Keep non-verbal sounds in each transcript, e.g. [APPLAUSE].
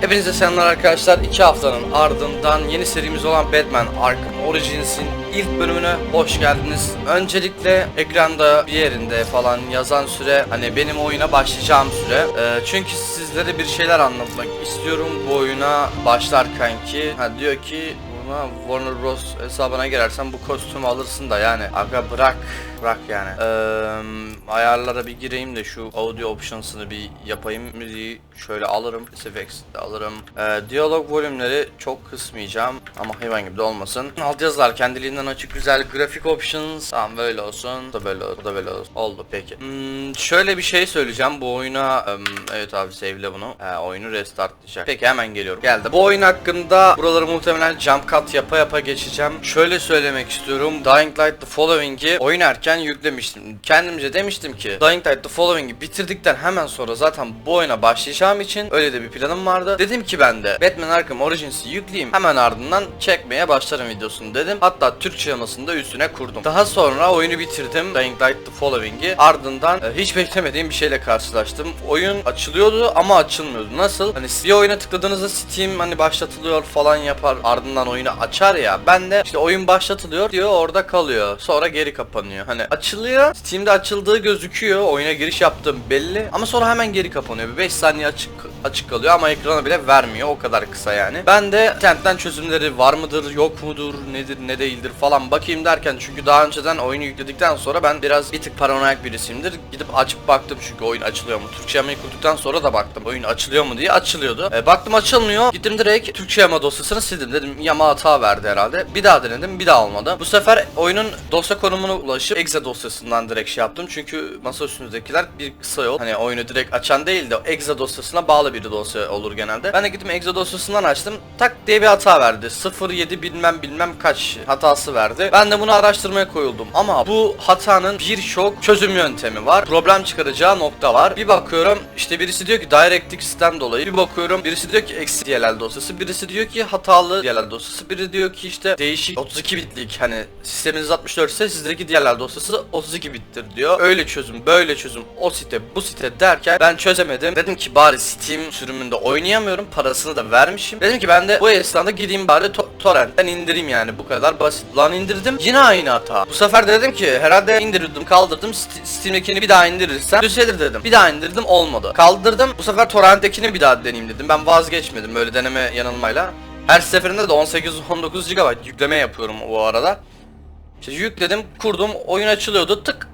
Hepinize selamlar arkadaşlar. 2 haftanın ardından yeni serimiz olan Batman Arkham Origins'in ilk bölümüne hoş geldiniz. Öncelikle ekranda bir yerinde falan yazan süre hani benim oyuna başlayacağım süre. Ee, çünkü sizlere bir şeyler anlatmak istiyorum bu oyuna başlarken ki ha, diyor ki buna Warner Bros hesabına girersen bu kostümü alırsın da yani aga bırak bırak yani. Ee, ayarlara bir gireyim de şu audio options'ını bir yapayım. Müziği şöyle alırım. Effects'i de alırım. Ee, diyalog volümleri çok kısmayacağım ama hayvan gibi de olmasın. Alt yazılar kendiliğinden açık güzel grafik options. Tamam böyle olsun. Bu da böyle olsun. Da böyle olsun. Oldu peki. Hmm, şöyle bir şey söyleyeceğim. Bu oyuna evet abi save'le bunu. Ee, oyunu restartlayacak. Peki hemen geliyorum. Geldi. Bu oyun hakkında buraları muhtemelen jump cut yapa yapa geçeceğim. Şöyle söylemek istiyorum. Dying Light The Following'i oynarken yüklemiştim. Kendimce demiştim ki Dying Light The Following'i bitirdikten hemen sonra zaten bu oyuna başlayacağım için öyle de bir planım vardı. Dedim ki ben de Batman Arkham Origins'i yükleyeyim. Hemen ardından çekmeye başlarım videosunu dedim. Hatta Türkçe yamasını da üstüne kurdum. Daha sonra oyunu bitirdim. Dying Light The Following'i. Ardından e, hiç beklemediğim bir şeyle karşılaştım. Oyun açılıyordu ama açılmıyordu. Nasıl? Hani bir oyuna tıkladığınızda Steam hani başlatılıyor falan yapar. Ardından oyunu açar ya. Ben de işte oyun başlatılıyor diyor orada kalıyor. Sonra geri kapanıyor. Hani açılıyor. Steam'de açıldığı gözüküyor. Oyuna giriş yaptığım belli. Ama sonra hemen geri kapanıyor. Bir 5 saniye açık açık kalıyor ama ekrana bile vermiyor. O kadar kısa yani. Ben de internetten çözümleri var mıdır, yok mudur, nedir, ne değildir falan bakayım derken çünkü daha önceden oyunu yükledikten sonra ben biraz bir tık paranoyak birisiyimdir. Gidip açıp baktım çünkü oyun açılıyor mu? Türkçe yamayı kurduktan sonra da baktım oyun açılıyor mu diye açılıyordu. E, baktım açılmıyor. Gittim direkt Türkçe yama dosyasını sildim. Dedim yama hata verdi herhalde. Bir daha denedim. Bir daha olmadı. Bu sefer oyunun dosya konumuna ulaşıp exe dosyasından direkt şey yaptım. Çünkü masa üstündekiler bir kısa yol. Hani oyunu direkt açan değil de exe dosyasına bağlı bir dosya olur genelde. Ben de gittim exe dosyasından açtım. Tak diye bir hata verdi. 07 bilmem bilmem kaç hatası verdi. Ben de bunu araştırmaya koyuldum. Ama bu hatanın birçok çözüm yöntemi var. Problem çıkaracağı nokta var. Bir bakıyorum işte birisi diyor ki DirectX'ten dolayı. Bir bakıyorum birisi diyor ki eksi DLL dosyası. Birisi diyor ki hatalı DLL dosyası. Biri diyor ki işte değişik 32 bitlik hani sisteminiz 64 ise sizdeki DLL dosyası 32 bittir diyor. Öyle çözüm böyle çözüm o site bu site derken ben çözemedim. Dedim ki bari Steam sürümünde oynayamıyorum. Parasını da vermişim. Dedim ki ben de bu esnada gideyim bari to- torrentten indireyim yani bu kadar basit. Lan indirdim yine aynı hata. Bu sefer de dedim ki herhalde indirdim kaldırdım St- Steam'dekini bir daha indirirsem düzelir dedim. Bir daha indirdim olmadı. Kaldırdım bu sefer torrenttekini bir daha deneyeyim dedim. Ben vazgeçmedim böyle deneme yanılmayla. Her seferinde de 18-19 GB yükleme yapıyorum o arada. İşte yükledim, kurdum, oyun açılıyordu, tık.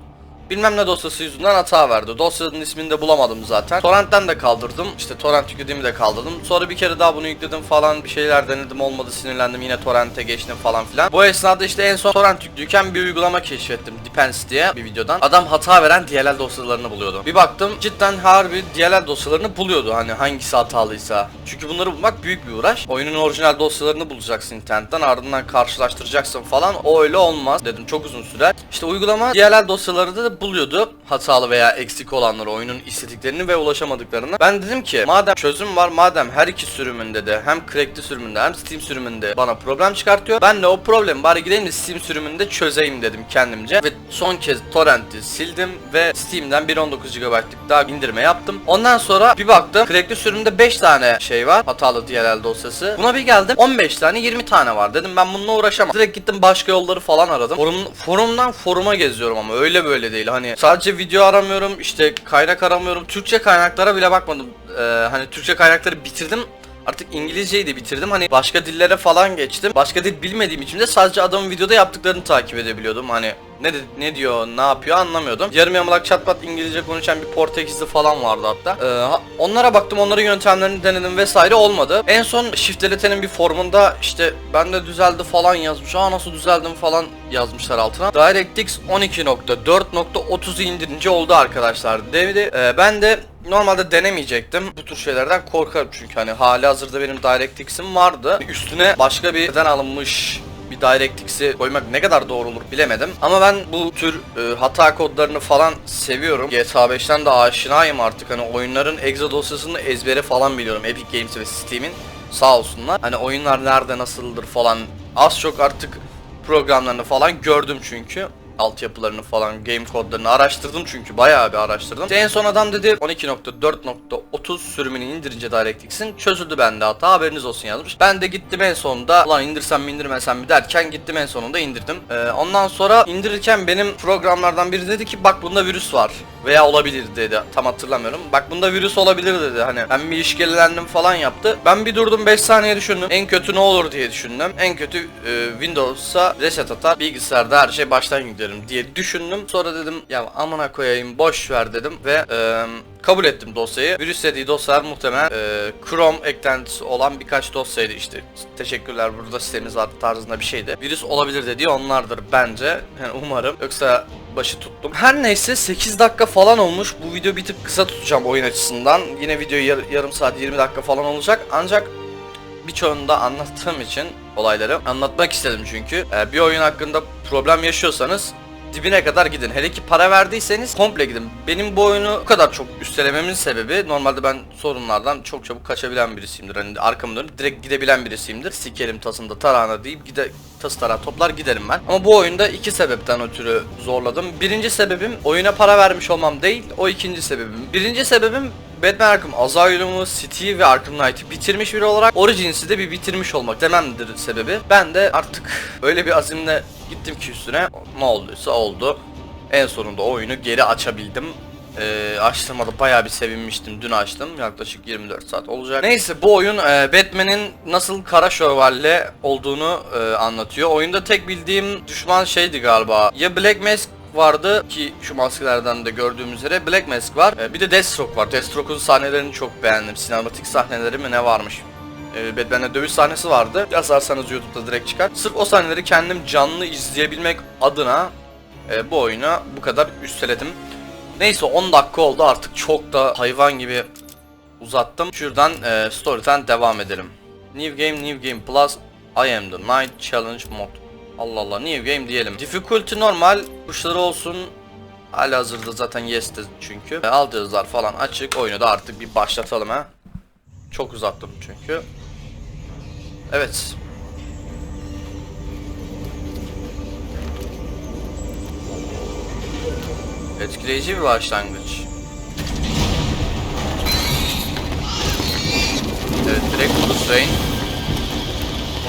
Bilmem ne dosyası yüzünden hata verdi. Dosyanın ismini de bulamadım zaten. Torrent'ten de kaldırdım. İşte torrent yüklediğimi de kaldırdım. Sonra bir kere daha bunu yükledim falan bir şeyler denedim olmadı sinirlendim yine torrent'e geçtim falan filan. Bu esnada işte en son torrent yüklüyken bir uygulama keşfettim. Depends diye bir videodan. Adam hata veren DLL dosyalarını buluyordu. Bir baktım cidden harbi DLL dosyalarını buluyordu hani hangisi hatalıysa. Çünkü bunları bulmak büyük bir uğraş. Oyunun orijinal dosyalarını bulacaksın internetten ardından karşılaştıracaksın falan. O öyle olmaz dedim çok uzun sürer. İşte uygulama DLL dosyaları da buluyordu. Hatalı veya eksik olanları oyunun istediklerini ve ulaşamadıklarını. Ben dedim ki madem çözüm var madem her iki sürümünde de hem crackli sürümünde hem Steam sürümünde bana problem çıkartıyor. Ben de o problemi bari gideyim de Steam sürümünde çözeyim dedim kendimce. Ve son kez torrent'i sildim ve Steam'den 1.19 GB'lık daha indirme yaptım. Ondan sonra bir baktım crackli sürümde 5 tane şey var. Hatalı DLL dosyası. Buna bir geldim 15 tane 20 tane var. Dedim ben bununla uğraşamam. Direkt gittim başka yolları falan aradım. Forum, forumdan foruma geziyorum ama öyle böyle değil. Hani sadece video aramıyorum işte kaynak aramıyorum. Türkçe kaynaklara bile bakmadım. Ee, hani Türkçe kaynakları bitirdim. Artık İngilizceyi de bitirdim. Hani başka dillere falan geçtim. Başka dil bilmediğim için de sadece adamın videoda yaptıklarını takip edebiliyordum. Hani ne de- ne diyor, ne yapıyor anlamıyordum. Yarım yamalak çatpat İngilizce konuşan bir Portekizli falan vardı hatta. Ee, onlara baktım, onların yöntemlerini denedim vesaire olmadı. En son Shift Delete'nin bir forumunda işte ben de düzeldi falan yazmış. Aa nasıl düzeldim falan yazmışlar altına. DirectX 12.4.30'u indirince oldu arkadaşlar. Dedi. Ee, ben de Normalde denemeyecektim. Bu tür şeylerden korkarım çünkü hani hali hazırda benim DirectX'im vardı. Üstüne başka bir neden alınmış bir DirectX'i koymak ne kadar doğru olur bilemedim. Ama ben bu tür e, hata kodlarını falan seviyorum. GTA 5'ten de aşinayım artık. Hani oyunların exe dosyasını ezbere falan biliyorum. Epic Games ve Steam'in sağ olsunlar. Hani oyunlar nerede nasıldır falan az çok artık programlarını falan gördüm çünkü. Altyapılarını falan game kodlarını araştırdım çünkü bayağı bir araştırdım. İşte en son adam dedi 12.4.30 sürümünü indirince DirectX'in çözüldü bende hata haberiniz olsun yazmış. Ben de gittim en sonunda ulan indirsem mi indirmesem mi derken gittim en sonunda indirdim. Ee, ondan sonra indirirken benim programlardan biri dedi ki bak bunda virüs var veya olabilir dedi tam hatırlamıyorum. Bak bunda virüs olabilir dedi hani ben bir işkillendim falan yaptı. Ben bir durdum 5 saniye düşündüm. En kötü ne olur diye düşündüm. En kötü e, Windows'a reset atar bilgisayarda her şey baştan yüklerim diye düşündüm. Sonra dedim ya amına koyayım boş ver dedim ve e, kabul ettim dosyayı. Virüs dediği dosyalar muhtemelen e, Chrome eklentisi olan birkaç dosyaydı işte. Teşekkürler burada sitemiz var tarzında bir şeydi. Virüs olabilir dediği onlardır bence. Yani [LAUGHS] umarım. Yoksa başı tuttum. Her neyse 8 dakika falan olmuş. Bu video bir tık kısa tutacağım oyun açısından. Yine video yar- yarım saat 20 dakika falan olacak. Ancak birçoğunu da anlattığım için olayları anlatmak istedim çünkü. Ee, bir oyun hakkında problem yaşıyorsanız dibine kadar gidin. Hele ki para verdiyseniz komple gidin. Benim bu oyunu bu kadar çok üstelememin sebebi normalde ben sorunlardan çok çabuk kaçabilen birisiyimdir. Hani arkamı dönüp direkt gidebilen birisiyimdir. Sikerim tasında tarağına deyip gide tası tarağı toplar giderim ben. Ama bu oyunda iki sebepten ötürü zorladım. Birinci sebebim oyuna para vermiş olmam değil. O ikinci sebebim. Birinci sebebim Batman Arkham Asylum'u, City ve Arkham Knight'ı bitirmiş biri olarak Origins'i de bir bitirmiş olmak dememdir sebebi. Ben de artık öyle bir azimle gittim ki üstüne ne olduysa oldu. En sonunda oyunu geri açabildim. Ee, açtırmada bayağı bir sevinmiştim. Dün açtım. Yaklaşık 24 saat olacak. Neyse bu oyun e, Batman'in nasıl kara şövalye olduğunu e, anlatıyor. Oyunda tek bildiğim düşman şeydi galiba. Ya Black Mask vardı ki şu maskelerden de gördüğümüz üzere Black Mask var. Ee, bir de Deathstroke var. Deathstroke'un sahnelerini çok beğendim. Sinematik sahneleri mi ne varmış? Ee, Batman'e dövüş sahnesi vardı. Yazarsanız YouTube'da direkt çıkar. Sırf o sahneleri kendim canlı izleyebilmek adına e, bu oyuna bu kadar üsteledim. Neyse 10 dakika oldu artık çok da hayvan gibi uzattım. Şuradan e, story'den devam edelim. New Game, New Game Plus, I am the Night Challenge Mod. Allah Allah, New Game diyelim. Difficulty normal, kuşları olsun. Hala hazırda zaten yes'ti çünkü. E, Al cihazlar falan açık. Oyunu da artık bir başlatalım ha. Çok uzattım çünkü. Evet. Etkileyici bir başlangıç. Evet direkt Bruce Wayne.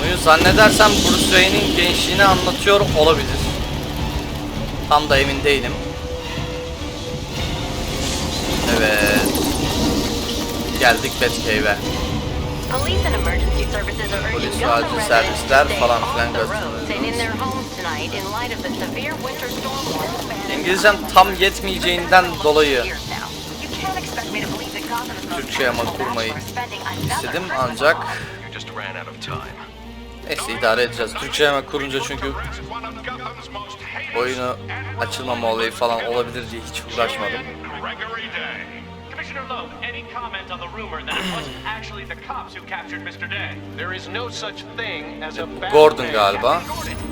Oyun zannedersem Bruce Wayne'in gençliğini anlatıyor olabilir. Tam da emin değilim. Evet. Geldik Batcave'e. Polis, Gotham acil servisler falan filan. İngilizcem tam yetmeyeceğinden dolayı You can't expect me to believe that Gotham is most Türkçe ama kurmayı istedim ancak neyse idare edeceğiz. Türkçe hemen kurunca çünkü oyunu açılmama olayı falan olabilir diye hiç uğraşmadım. Gregory Day. Commissioner Loeb, any comment on the rumor that it wasn't actually the cops who captured Mr. Day? There is no such thing as a bad Gordon galiba.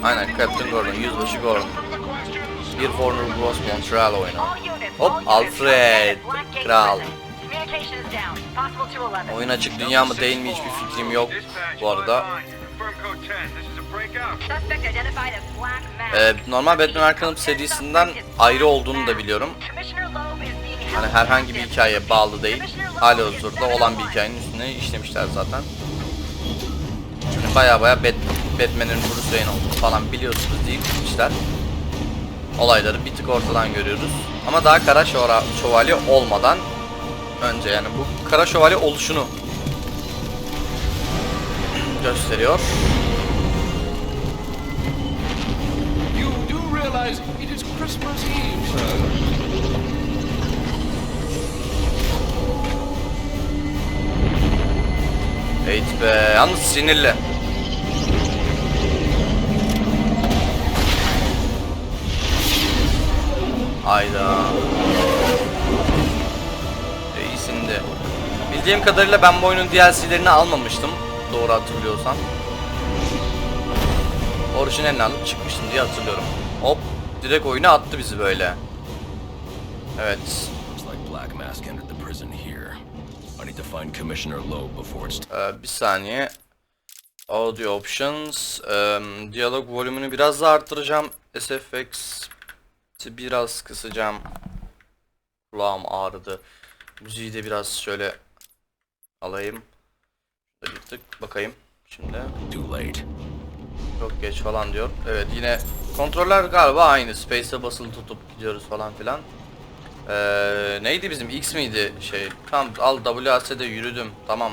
Aynen Captain Gordon, yüzbaşı Gordon. Bir Warner Bros. Montreal oyunu. Hop, Alfred, kral. prison. Communication is down. Possible to 11. Oyun açık dünya mı değil mi hiçbir fikrim yok bu arada. Ee, normal Batman Arkham serisinden ayrı olduğunu da biliyorum. Hani herhangi bir hikayeye bağlı değil. Hali hazırda olan bir hikayenin üstüne işlemişler zaten. Hani baya baya Bat Batman'in Bruce Wayne olduğunu falan biliyorsunuz deyip gitmişler. Olayları bir tık ortadan görüyoruz. Ama daha Kara Şöva- Şövalye olmadan önce yani bu Kara Şövalye oluşunu sir. Evet be yalnız sinirli. Hayda. İyisindi. Bildiğim kadarıyla ben bu oyunun DLC'lerini almamıştım. Doğru hatırlıyorsam. Orijinalini alıp çıkmıştım diye hatırlıyorum. Hop direkt oyuna attı bizi böyle. Evet. Ee, bir saniye. Audio options. Eee diyalog volümünü biraz daha arttıracağım. SFX Biraz kısacağım. Kulağım ağrıdı. Müziği de biraz şöyle alayım. Şöyle bir tık bakayım. Şimdi Too late. çok geç falan diyor. Evet yine kontroller galiba aynı. Space'e basılı tutup gidiyoruz falan filan. Ee, neydi bizim X miydi şey? Tamam al WAS'de yürüdüm. Tamam.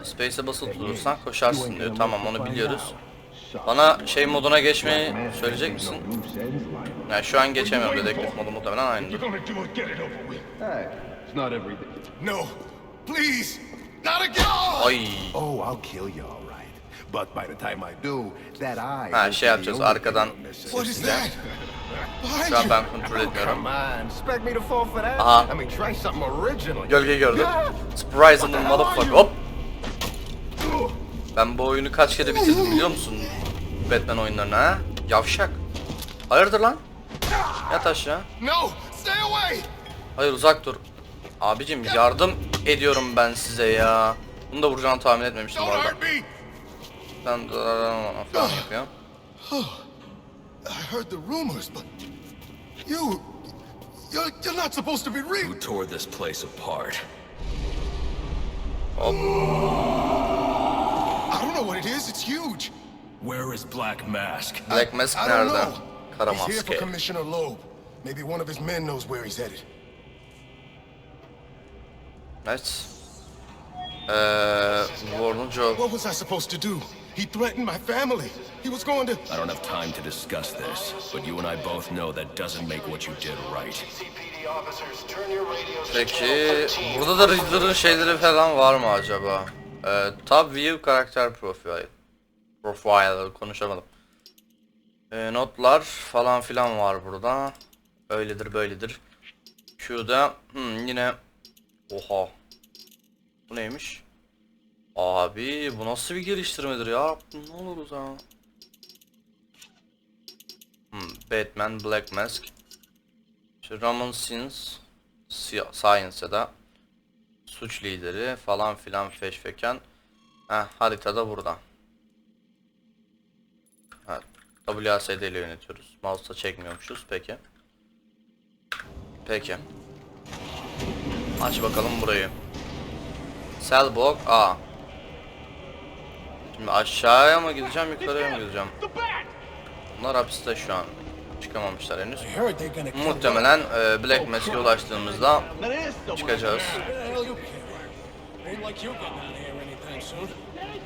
Ee, Space'e basılı tutursan koşarsın diyor. Tamam onu biliyoruz. Bana şey moduna geçmeyi söyleyecek misin? Yani şu an geçemiyorum dedektif modu muhtemelen aynıdır. No, please, not again. Ay. Oh, I'll kill you all right. But by the time I do, that eye. Ha şey yapacağız arkadan. Behind Şu an you. ben kontrol etmiyorum. Come on, expect me to fall for that? Aha. I mean, try something original. Gölgeyi gördüm. Surprise in the motherfucker. Hop. Ben bu oyunu kaç kere bitirdim biliyor musun? Batman oyunlarını ha? Yavşak. Hayırdır lan? Yat aşağı. No, stay away. Hayır uzak dur. Abicim yardım ediyorum ben size ya. Bunu da vuracağını tahmin etmemiştim bu arada. Ben falan yapıyor. [SIGHS] I heard the rumors, but you, you're, you're not supposed to be real. Who tore this place apart? I don't know what it is. It's huge. Where is Black Mask? Black Mask I don't nerede? Know. Kara He's here for. Commissioner Loeb. Maybe one of his men knows where he's headed. Evet. Uh, Warden Joe. What was I supposed to do? He threatened my family. He was going to. I don't have time to discuss this, but you and I both know that doesn't make what you did right. CPD officers, turn your radios to Peki channel 13. burada da Riddler'ın şeyleri falan var mı acaba? Ee, Tab View karakter profile. Profile konuşamadım. Ee, notlar falan filan var burada. Öyledir böyledir. Q'da hmm, yine oha. Bu neymiş? Abi bu nasıl bir geliştirmedir ya? Ne oluruz ha? Hmm, Batman Black Mask. İşte Roman Sins Si- Science ya da suç lideri falan filan feşfeken Heh, haritada burada. Evet. WASD ile yönetiyoruz. Mouse'la çekmiyormuşuz. Peki. Peki. Aç bakalım burayı. Cellblock A. Şimdi aşağıya mı gideceğim yukarıya mı gideceğim? Bunlar hapiste şu an. Çıkamamışlar henüz. Muhtemelen e, Black Mask'e ulaştığımızda çıkacağız.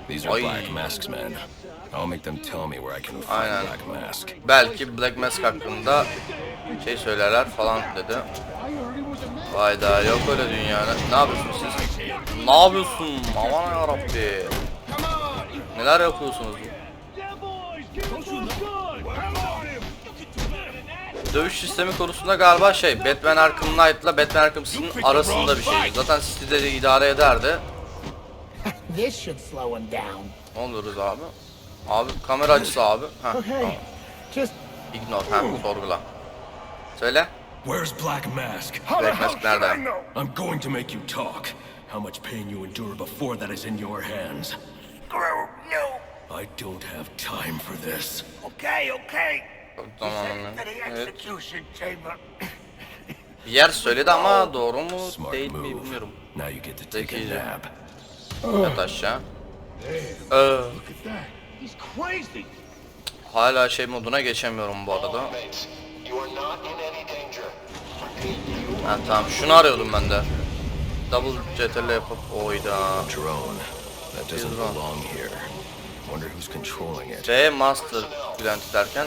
These are. Black Mask's men. I'll make them tell me where I can find Aynen. Black Mask. Belki Black Mask hakkında şey söylerler falan dedi. Vayda yok öyle dünya. Ne, yapıyorsunuz siz? Ne yapıyorsun? Aman yarabbi. Neler yapıyorsunuz? Dövüş sistemi konusunda galiba şey Batman Arkham Knight'la Batman Arkham City'nin arasında bir şey. Zaten City'de de idare ederdi. This should slow him down. Ne oluyoruz abi? Abi kamera açısı abi. Heh, Okay, tamam. just Ignore. Ha, sorgula. Söyle. Where's Black Mask? Black Mask nerede? I'm going to make you talk. How much pain you endure before that is in your hands. No. I don't have time for this. Okay, okay. Tamam. Evet. Bir yer söyledi ama doğru mu Smart değil mi move. bilmiyorum. Now you get to take a Zekice. nap. Yat aşağı. Ee. Hala şey moduna geçemiyorum bu arada. You Ha tamam şunu arıyordum ben de. Double CTRL yapıp oyda. Drone. That doesn't Is wrong. belong here. Wonder who's controlling it. C Master Bülent derken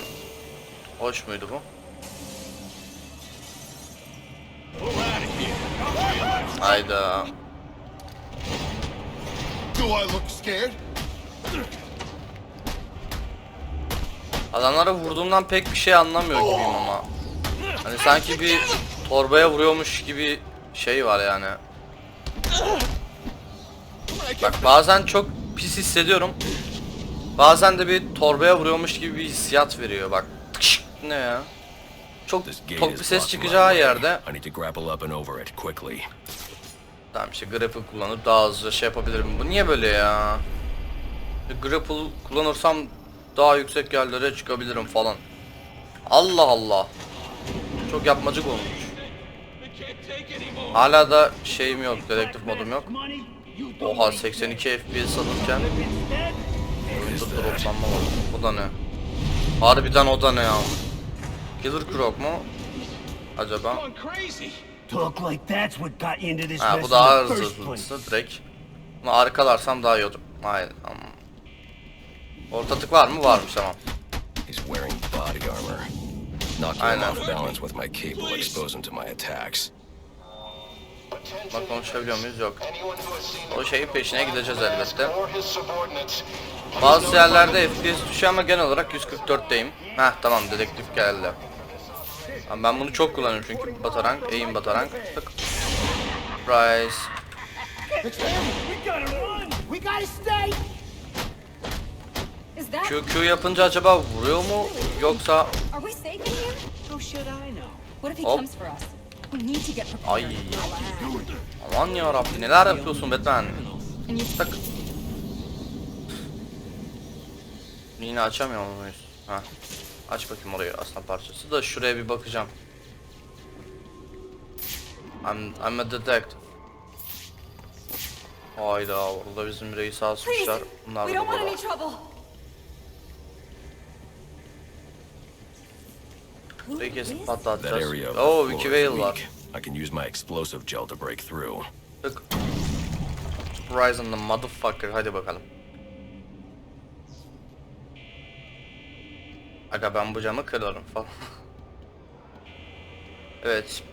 hoş muydu bu? Hayda. Do I look scared? Adamlara vurduğumdan pek bir şey anlamıyor gibiyim ama. Hani sanki bir torbaya vuruyormuş gibi şey var yani. Bak bazen çok pis hissediyorum. Bazen de bir torbaya vuruyormuş gibi bir hissiyat veriyor bak. Ne ya? Çok tok bir ses çıkacağı yerde. Tamam işte grapple kullanıp daha hızlı şey yapabilirim. Bu niye böyle ya? grapple kullanırsam daha yüksek yerlere çıkabilirim falan. Allah Allah. Çok yapmacık olmuş. Hala da şeyim yok, dedektif modum yok. Oha 82 FPS alırken oyunda droplanma var. Bu da ne? Harbiden o da ne ya? Killer Croc mu? Acaba? Ha bu daha hızlı direkt. Bunu arkalarsam daha iyi olur. Hayır tamam. Orta tık var mı? Varmış tamam. He's wearing body armor. Knocking him off balance with my cable expose him to my attacks. Bak konuşabiliyor muyuz? Yok. O şeyin peşine gideceğiz elbette. Bazı yerlerde FPS düşüyor ama genel olarak 144'teyim. Heh tamam dedektif geldi. Ama ben bunu çok kullanıyorum çünkü batarank, aim batarank. Tık. Price. Q, Q yapınca acaba vuruyor mu yoksa Are we safe in here? How should I know? What if he Hop. comes for us? We need to get prepared. ay aman ya Rabbi neler yapıyorsun Batman? Tak. Yine açamıyor muyuz? Ha. Aç bakayım orayı aslan parçası da şuraya bir bakacağım. I'm, I'm a detective. Hayda orada bizim please. asmışlar. Bunlar da burada. any trouble. Burayı kesip That patlatacağız. area of the Oo floor Wiki is Veil var. weak. I can use my explosive gel to break through. Tık. Surprise on the motherfucker hadi bakalım. Aga ben bu camı kırarım falan. [LAUGHS] evet.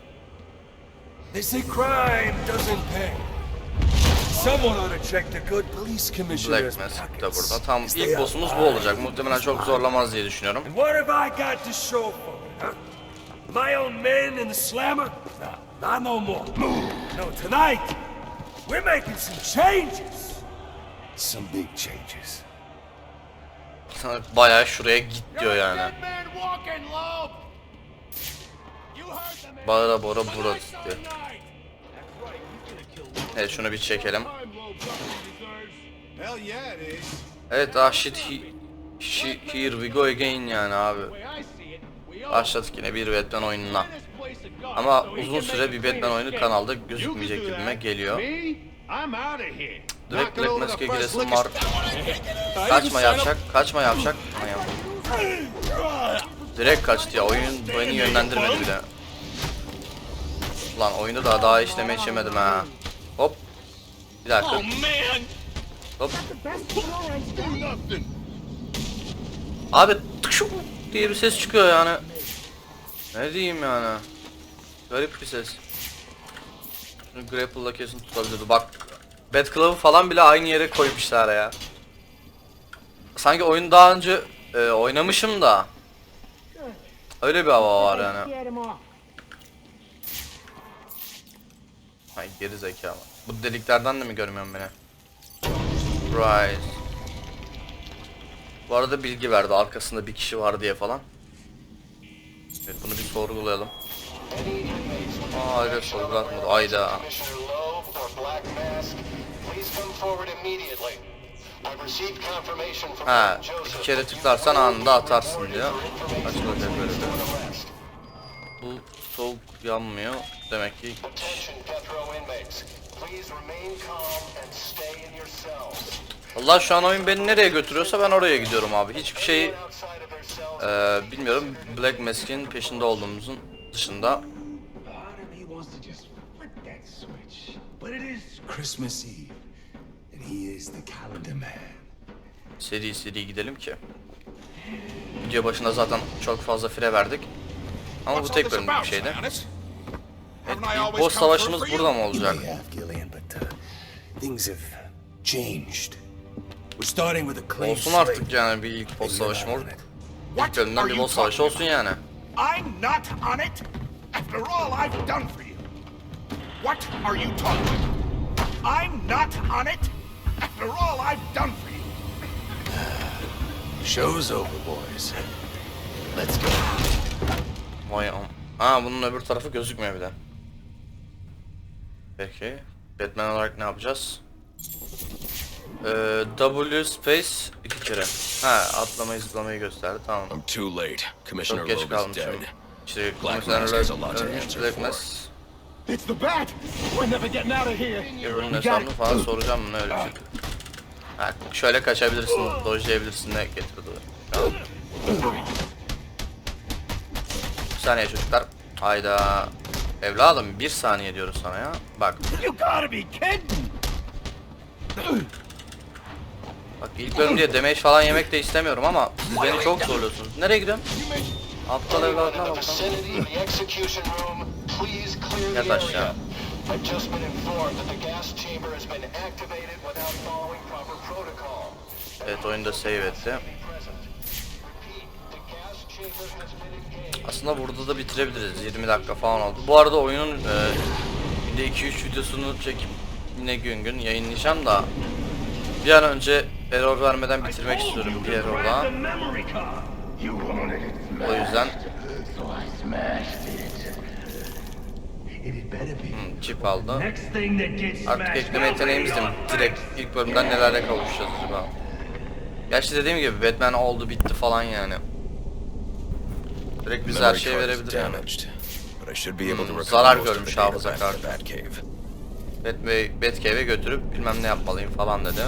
They say crime doesn't pay. Black Mask da burada. Tam ilk boss'umuz bu olacak. Muhtemelen çok zorlamaz diye düşünüyorum. And? My own men in the slammer? Not no more. No, tonight, we're making some changes. Some big changes. Bayağı şuraya git diyor yani. Bağıra bağıra bura diyor. Evet şunu bir çekelim. Evet ah shit he, she, here we go again yani abi. Başladık yine bir Batman oyununa. Ama uzun süre bir Batman oyunu kanalda gözükmeyecek gibime geliyor. Direkt Black Mask'e giresim var. Kaçma yavşak, kaçma yavşak. Direkt kaçtı ya, oyun beni yönlendirmedi bile. Lan oyunu da daha işleme içemedim ha. Hop. Bir dakika. Hop. Abi tıkşuk diye bir ses çıkıyor yani. Ne diyeyim yani. Garip bir ses. Grapple'la kesin tutabilirdi. Bak Bat Club'ı falan bile aynı yere koymuşlar ya. Sanki oyunu daha önce e, oynamışım da. Öyle bir hava var yani. Get him off. Ay geri zekalı. Bu deliklerden de mi görmüyorum beni? Right. Bu arada bilgi verdi arkasında bir kişi var diye falan. Evet bunu bir sorgulayalım. Aa hayır sorgulatmadı. Ayda. Ha bir kere tıklarsan anında atarsın diyor. Açılacak böyle diyor. Bu soğuk yanmıyor. Demek ki. Allah şu an oyun beni nereye götürüyorsa ben oraya gidiyorum abi. Hiçbir şey eee, bilmiyorum. Black Mask'in peşinde olduğumuzun dışında. Seri seri gidelim ki. Video başında zaten çok fazla fire verdik. Ama bu tek bölümlük bir şeydi. Evet, ilk boss savaşımız burada mı olacak? Uh, things have changed. We're starting with a clean Olsun slate. artık yani bir ilk boss savaşım olur. İlk What bölümden are bir you boss savaşı talking olsun yani. I'm not on it. After all I've done for you. What are you talking about? I'm not on it. After all I've done for you. Show's over, boys. Let's go. Vay am. Aa bunun öbür tarafı gözükmüyor bir de. Peki. Batman olarak ne yapacağız? Ee, W space iki kere. Ha atlamayı zıplamayı gösterdi tamam. I'm too late. Commissioner Çok geç kalmışım. İşte komiser Mask has a lot to ölmüş answer Black for. Mask. It's the bat. We're never getting out of here. Hesabını falan soracağım mı ne öyle bir şey. Ha, şöyle kaçabilirsin, dojlayabilirsin ne getirdi. Tamam. Bir saniye çocuklar. Hayda. Evladım bir saniye diyoruz sana ya. Bak. You gotta be kidding! Bak ilk bölüm diye damage falan yemek de istemiyorum ama siz beni çok zorluyorsunuz. Nereye gidiyorsun? Aptal evladına bak Yat aşağı. I've just been informed that the gas chamber has been activated without following proper protocol. Evet oyunda save etti. Aslında burada da bitirebiliriz. 20 dakika falan oldu. Bu arada oyunun e, de 2-3 videosunu çekip yine gün gün yayınlayacağım da bir an önce error vermeden bitirmek istiyorum bir errorla. O yüzden hmm, chip aldı. Artık ekleme yeteneğimiz de? Direkt ilk bölümden nelerle kavuşacağız acaba? Gerçi dediğim gibi Batman oldu bitti falan yani. Direkt bize her şeyi verebilir yani. Hmm, zarar görmüş hafıza kartı. the Batcave. Bat- Batcave'e götürüp bilmem ne yapmalıyım falan dedi.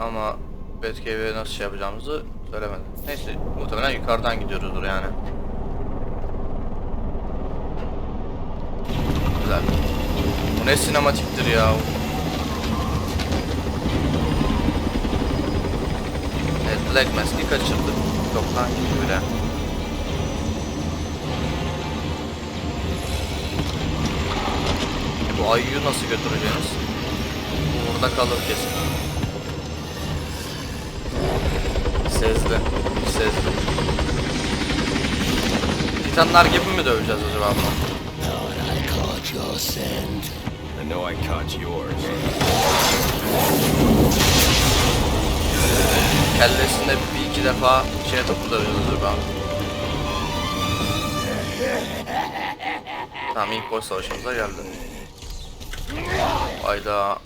Ama Batcave'e nasıl şey yapacağımızı söylemedi. Neyse muhtemelen yukarıdan gidiyoruzdur yani. Güzel. Bu ne sinematiktir ya. Evet Black Mask'i kaçırdık. Çoktan gitti bile. Bu ayıyı nasıl götüreceğiniz? Bu burada kalır kesin. Sezdi. Sezdi. Titanlar gibi mi döveceğiz acaba bunu? I know I caught yours. Kellesinde bir iki defa şey topu döveceğiz acaba. Tamam ilk boss savaşımıza geldi. Hayda.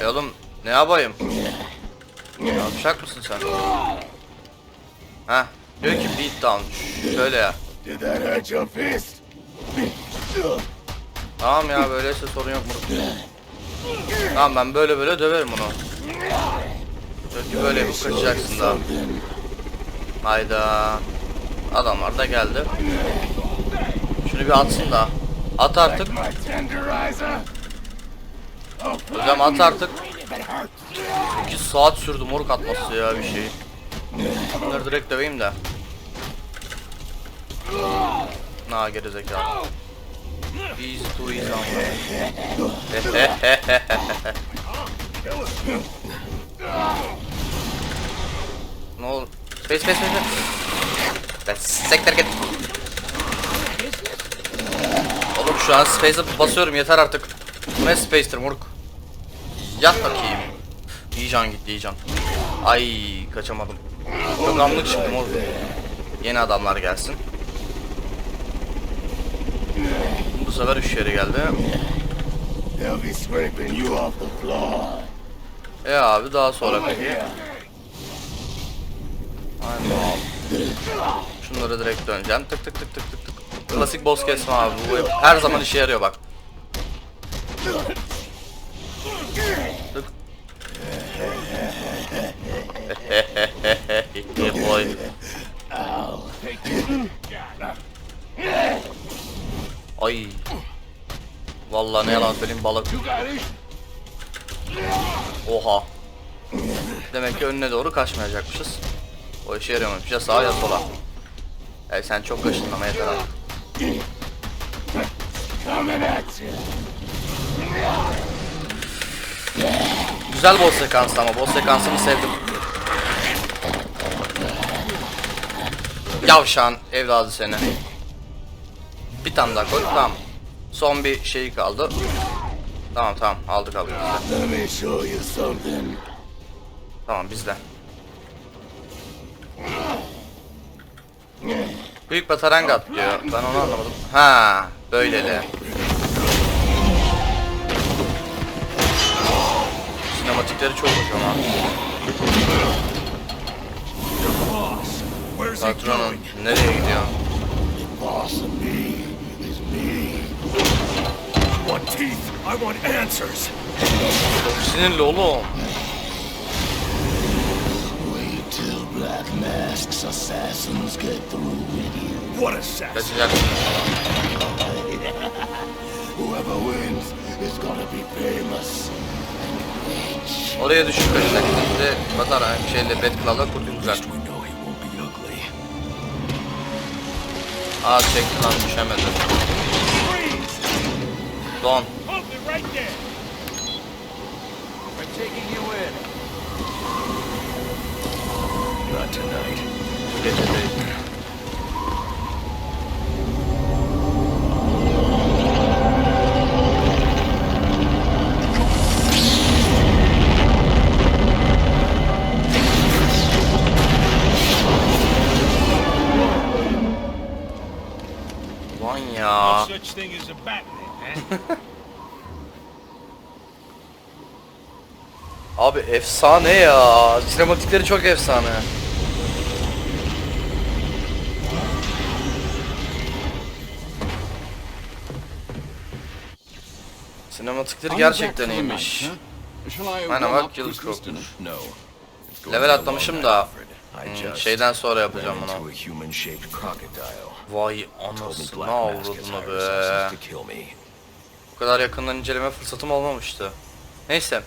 E oğlum ne yapayım? Yapacak mısın sen? Heh diyor ki beat down. Şöyle ya. Tamam ya böyleyse sorun yok Murat. Tamam ben böyle böyle döverim onu. Ki böyle yapıp kaçacaksın daha. Hayda. Adamlar da geldi. Şunu bir atsın da. At artık. Hocam at artık. 2 saat sürdü moruk atması ya bir şey. Bunları direkt döveyim de. Na gerizekalı. Easy to easy ne oldu? Space space space. Sekter git. Oğlum şu an space'e basıyorum yeter artık. Bu ne space'tir moruk? Yat bakayım. İyi can gitti iyi can. Ay kaçamadım. Çok anlık çıktım oğlum. Yeni adamlar gelsin. Sefer üç yere geldi. E abi daha sonra peki. Aynen. Şunları direkt döneceğim. Tık tık tık tık tık tık. Klasik boss kesme abi. Bu hep- her zaman işe yarıyor bak. Tık. Boy. Ay. Vallahi ne yalan söyleyeyim balık. Oha. Demek ki önüne doğru kaçmayacakmışız. O işe yarıyormuş. Ya sağa ya sola. E sen çok kaşındın ama yeter. Güzel boss sekansı ama boss sekansını sevdim. Yavşan evladı seni. Bir tane daha koy. Tamam. Son bir şey kaldı. Tamam tamam aldık abi bizde. Tamam bizde. Büyük bataranga at diyor. Ben onu anlamadım. Ha böyle de. Sinematikleri çok hoş ama. Patronum nereye gidiyor? Want teeth. I want answers. Çok sinirli oğlum. Wait till Black Mask's assassins get through with you. What assassin? Kaçacak. [LAUGHS] Whoever wins is gonna be famous. Oraya düşüp kaçacak. Şimdi Batar ha, şeyle Batclaw'la kurtulacak. We know he won't be ugly. Aa çekti lan düşemedi. Freeze! Don. Hold it right there! We're taking you in. Not tonight. Bu gece değil. Ya. such thing as a Batman? [LAUGHS] Abi efsane ya. Sinematikleri çok efsane. Sinematikleri gerçekten iyiymiş. Aynen bak yıldız going Level atlamışım da hmm, şeyden sonra yapacağım bunu. Vay anasını avradını be. assassins to kill me. Bu kadar yakından inceleme fırsatım olmamıştı. Neyse.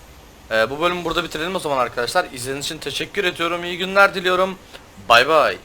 Ee, bu bölümü burada bitirelim o zaman arkadaşlar. İzlediğiniz için teşekkür ediyorum. İyi günler diliyorum. Bay bay.